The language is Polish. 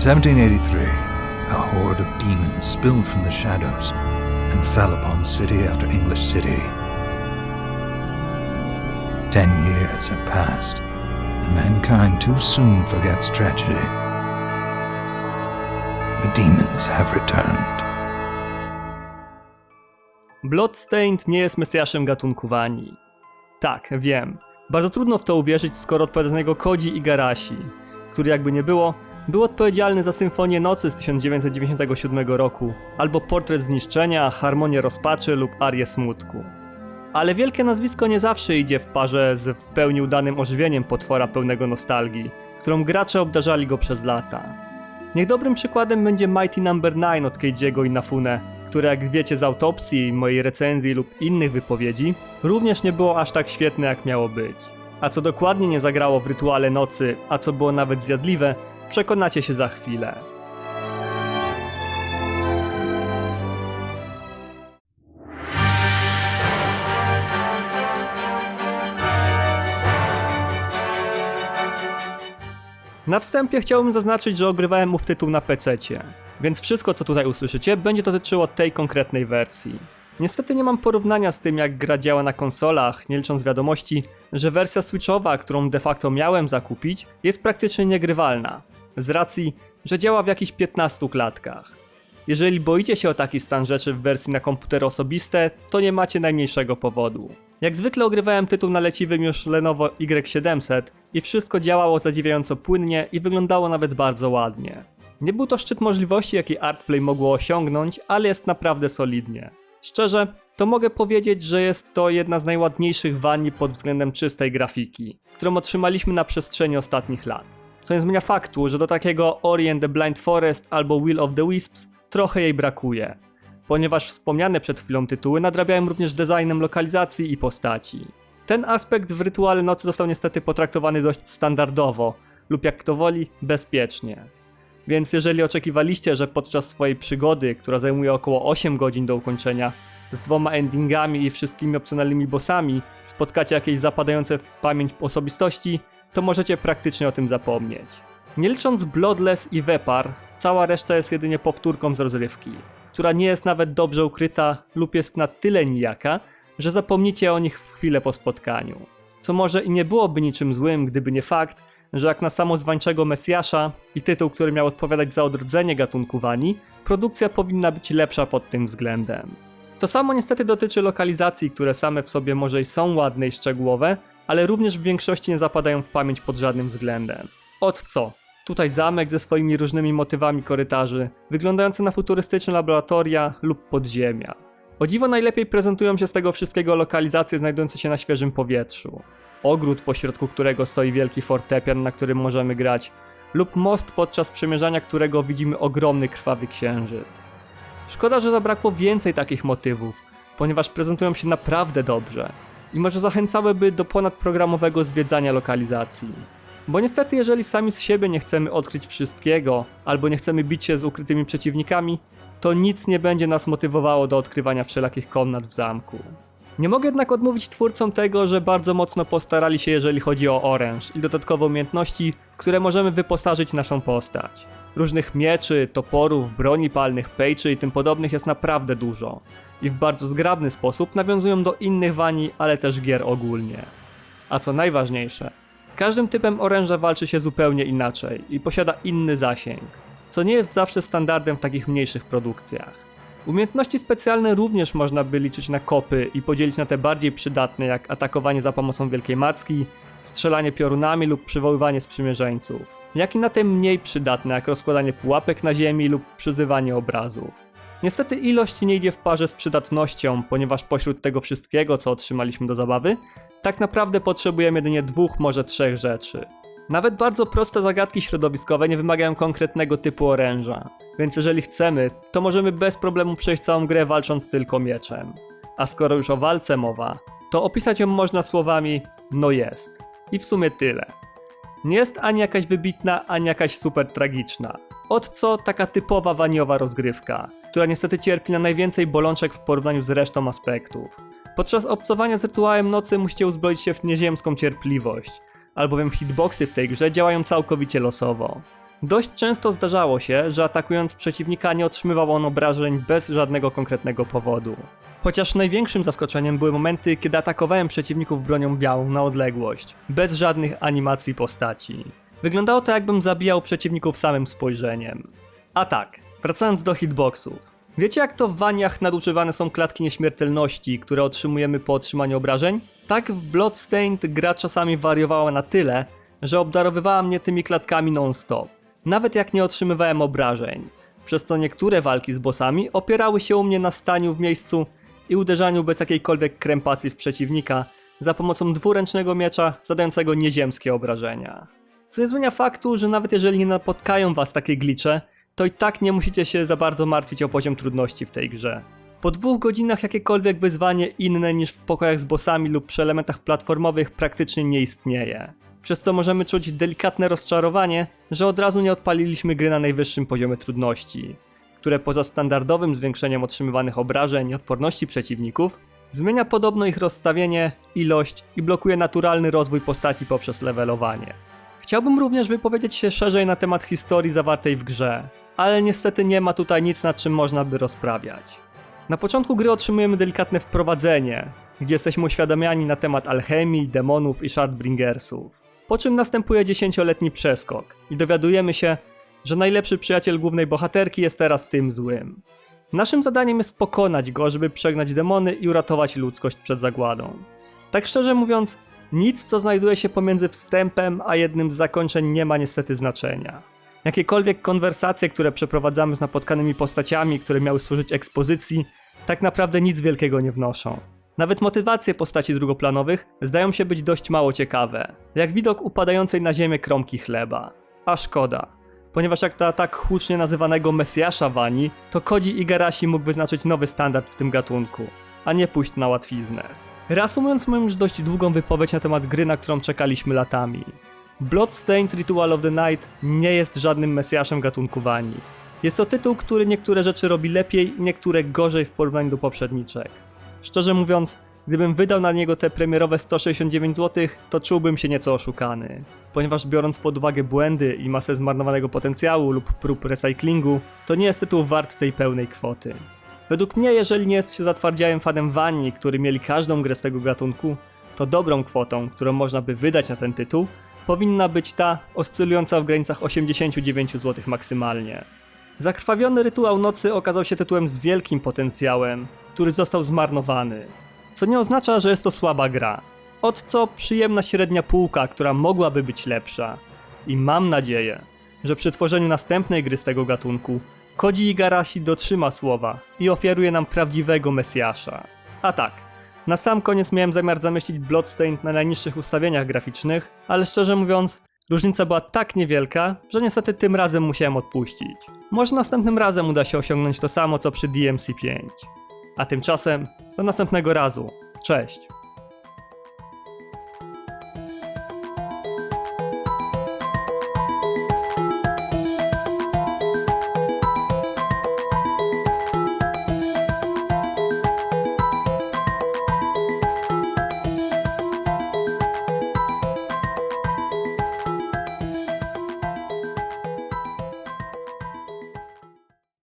1783, a horde of demons spilled from the shadows and fell upon city after English city. Ten years have passed, and mankind too soon forgets tragedy. The demons have returned. Bloodstained nie jest mesjaszem gatunku Wani. Tak, wiem. Bardzo trudno w to uwierzyć, skoro odpowiada za niego Koji Igarashi, który jakby nie było, był odpowiedzialny za Symfonię Nocy z 1997 roku, albo Portret Zniszczenia, Harmonię Rozpaczy lub Arię Smutku. Ale wielkie nazwisko nie zawsze idzie w parze z w pełni udanym ożywieniem potwora pełnego nostalgii, którą gracze obdarzali go przez lata. Niech dobrym przykładem będzie Mighty Number 9 od Keijiego Inafune, które jak wiecie z autopsji, mojej recenzji lub innych wypowiedzi, również nie było aż tak świetne jak miało być. A co dokładnie nie zagrało w rytuale nocy, a co było nawet zjadliwe, przekonacie się za chwilę. Na wstępie chciałbym zaznaczyć, że ogrywałem mu w tytuł na PC, więc wszystko co tutaj usłyszycie będzie dotyczyło tej konkretnej wersji. Niestety nie mam porównania z tym jak gra działa na konsolach, nie licząc wiadomości, że wersja switchowa, którą de facto miałem zakupić, jest praktycznie niegrywalna, z racji, że działa w jakichś 15 klatkach. Jeżeli boicie się o taki stan rzeczy w wersji na komputery osobiste, to nie macie najmniejszego powodu. Jak zwykle ogrywałem tytuł na leciwym już Lenovo Y700 i wszystko działało zadziwiająco płynnie i wyglądało nawet bardzo ładnie. Nie był to szczyt możliwości, jaki Artplay mogło osiągnąć, ale jest naprawdę solidnie. Szczerze, to mogę powiedzieć, że jest to jedna z najładniejszych wani pod względem czystej grafiki, którą otrzymaliśmy na przestrzeni ostatnich lat. Co nie zmienia faktu, że do takiego Ori and the Blind Forest albo Will of the Wisps trochę jej brakuje, ponieważ wspomniane przed chwilą tytuły nadrabiają również designem lokalizacji i postaci. Ten aspekt w Rytuale Nocy został niestety potraktowany dość standardowo, lub jak kto woli, bezpiecznie. Więc jeżeli oczekiwaliście, że podczas swojej przygody, która zajmuje około 8 godzin do ukończenia, z dwoma endingami i wszystkimi opcjonalnymi bossami spotkacie jakieś zapadające w pamięć osobistości, to możecie praktycznie o tym zapomnieć. Nie licząc Bloodless i Vepar, cała reszta jest jedynie powtórką z rozrywki, która nie jest nawet dobrze ukryta lub jest na tyle nijaka, że zapomnicie o nich chwilę po spotkaniu. Co może i nie byłoby niczym złym, gdyby nie fakt, że jak na samozwańczego Mesjasza i tytuł, który miał odpowiadać za odrodzenie gatunku Wani, produkcja powinna być lepsza pod tym względem. To samo niestety dotyczy lokalizacji, które same w sobie może i są ładne i szczegółowe, ale również w większości nie zapadają w pamięć pod żadnym względem. Od co? Tutaj zamek ze swoimi różnymi motywami korytarzy, wyglądający na futurystyczne laboratoria lub podziemia. O dziwo najlepiej prezentują się z tego wszystkiego lokalizacje znajdujące się na świeżym powietrzu. Ogród, pośrodku którego stoi wielki fortepian, na którym możemy grać, lub most, podczas przemierzania którego widzimy ogromny krwawy księżyc. Szkoda, że zabrakło więcej takich motywów, ponieważ prezentują się naprawdę dobrze i może zachęcałyby do ponadprogramowego zwiedzania lokalizacji. Bo niestety, jeżeli sami z siebie nie chcemy odkryć wszystkiego, albo nie chcemy bić się z ukrytymi przeciwnikami, to nic nie będzie nas motywowało do odkrywania wszelakich komnat w zamku. Nie mogę jednak odmówić twórcom tego, że bardzo mocno postarali się, jeżeli chodzi o oręż i dodatkowe umiejętności, które możemy wyposażyć naszą postać. Różnych mieczy, toporów, broni palnych, pejczy i tym podobnych jest naprawdę dużo. I w bardzo zgrabny sposób nawiązują do innych wani, ale też gier ogólnie. A co najważniejsze, każdym typem oręża walczy się zupełnie inaczej i posiada inny zasięg, co nie jest zawsze standardem w takich mniejszych produkcjach. Umiejętności specjalne również można by liczyć na kopy i podzielić na te bardziej przydatne, jak atakowanie za pomocą wielkiej macki, strzelanie piorunami lub przywoływanie sprzymierzeńców, jak i na te mniej przydatne, jak rozkładanie pułapek na ziemi lub przyzywanie obrazów. Niestety ilość nie idzie w parze z przydatnością, ponieważ pośród tego wszystkiego, co otrzymaliśmy do zabawy, tak naprawdę potrzebujemy jedynie dwóch, może trzech rzeczy. Nawet bardzo proste zagadki środowiskowe nie wymagają konkretnego typu oręża, więc jeżeli chcemy, to możemy bez problemu przejść całą grę walcząc tylko mieczem. A skoro już o walce mowa, to opisać ją można słowami no jest. I w sumie tyle. Nie jest ani jakaś wybitna, ani jakaś super tragiczna. Od co taka typowa waniowa rozgrywka, która niestety cierpi na najwięcej bolączek w porównaniu z resztą aspektów. Podczas obcowania z rytuałem nocy musicie uzbroić się w nieziemską cierpliwość, albowiem hitboxy w tej grze działają całkowicie losowo. Dość często zdarzało się, że atakując przeciwnika nie otrzymywał on obrażeń bez żadnego konkretnego powodu. Chociaż największym zaskoczeniem były momenty, kiedy atakowałem przeciwników bronią białą na odległość, bez żadnych animacji postaci. Wyglądało to jakbym zabijał przeciwników samym spojrzeniem. A tak, wracając do hitboxów. Wiecie jak to w waniach nadużywane są klatki nieśmiertelności, które otrzymujemy po otrzymaniu obrażeń? Tak w Bloodstained gra czasami wariowała na tyle, że obdarowywała mnie tymi klatkami non-stop. Nawet jak nie otrzymywałem obrażeń. Przez co niektóre walki z bossami opierały się u mnie na staniu w miejscu i uderzaniu bez jakiejkolwiek krępacji w przeciwnika za pomocą dwuręcznego miecza zadającego nieziemskie obrażenia. Co nie zmienia faktu, że nawet jeżeli nie napotkają was takie glicze, to i tak nie musicie się za bardzo martwić o poziom trudności w tej grze. Po dwóch godzinach jakiekolwiek wyzwanie inne niż w pokojach z bossami lub przy elementach platformowych praktycznie nie istnieje. Przez co możemy czuć delikatne rozczarowanie, że od razu nie odpaliliśmy gry na najwyższym poziomie trudności, które poza standardowym zwiększeniem otrzymywanych obrażeń i odporności przeciwników, zmienia podobno ich rozstawienie, ilość i blokuje naturalny rozwój postaci poprzez levelowanie. Chciałbym również wypowiedzieć się szerzej na temat historii zawartej w grze, ale niestety nie ma tutaj nic nad czym można by rozprawiać. Na początku gry otrzymujemy delikatne wprowadzenie, gdzie jesteśmy uświadamiani na temat alchemii, demonów i Shardbringersów. Po czym następuje dziesięcioletni przeskok i dowiadujemy się, że najlepszy przyjaciel głównej bohaterki jest teraz tym złym. Naszym zadaniem jest pokonać go, żeby przegnać demony i uratować ludzkość przed zagładą. Tak szczerze mówiąc, nic co znajduje się pomiędzy wstępem a jednym z zakończeń nie ma niestety znaczenia. Jakiekolwiek konwersacje, które przeprowadzamy z napotkanymi postaciami, które miały służyć ekspozycji, tak naprawdę nic wielkiego nie wnoszą. Nawet motywacje postaci drugoplanowych zdają się być dość mało ciekawe, jak widok upadającej na ziemię kromki chleba. A szkoda, ponieważ jak na tak hucznie nazywanego Mesjasza Wani, to Kodzi Igarashi mógł wyznaczyć nowy standard w tym gatunku, a nie pójść na łatwiznę. Reasumując moją już dość długą wypowiedź na temat gry, na którą czekaliśmy latami. Bloodstained Ritual of the Night nie jest żadnym mesjaszem gatunku Wani. Jest to tytuł, który niektóre rzeczy robi lepiej, niektóre gorzej w porównaniu do poprzedniczek. Szczerze mówiąc, gdybym wydał na niego te premierowe 169 zł, to czułbym się nieco oszukany. Ponieważ biorąc pod uwagę błędy i masę zmarnowanego potencjału lub prób recyklingu, to nie jest tytuł wart tej pełnej kwoty. Według mnie, jeżeli nie jest się zatwardziałym fanem Wanni, który mieli każdą grę z tego gatunku, to dobrą kwotą, którą można by wydać na ten tytuł, powinna być ta oscylująca w granicach 89 zł maksymalnie. Zakrwawiony rytuał nocy okazał się tytułem z wielkim potencjałem, który został zmarnowany. Co nie oznacza, że jest to słaba gra. Od co przyjemna średnia półka, która mogłaby być lepsza. I mam nadzieję, że przy tworzeniu następnej gry z tego gatunku Kodzi Igarashi dotrzyma słowa i ofiaruje nam prawdziwego Mesjasza. A tak, na sam koniec miałem zamiar zamieścić Bloodstained na najniższych ustawieniach graficznych, ale szczerze mówiąc, różnica była tak niewielka, że niestety tym razem musiałem odpuścić. Może następnym razem uda się osiągnąć to samo co przy DMC5. A tymczasem do następnego razu. Cześć!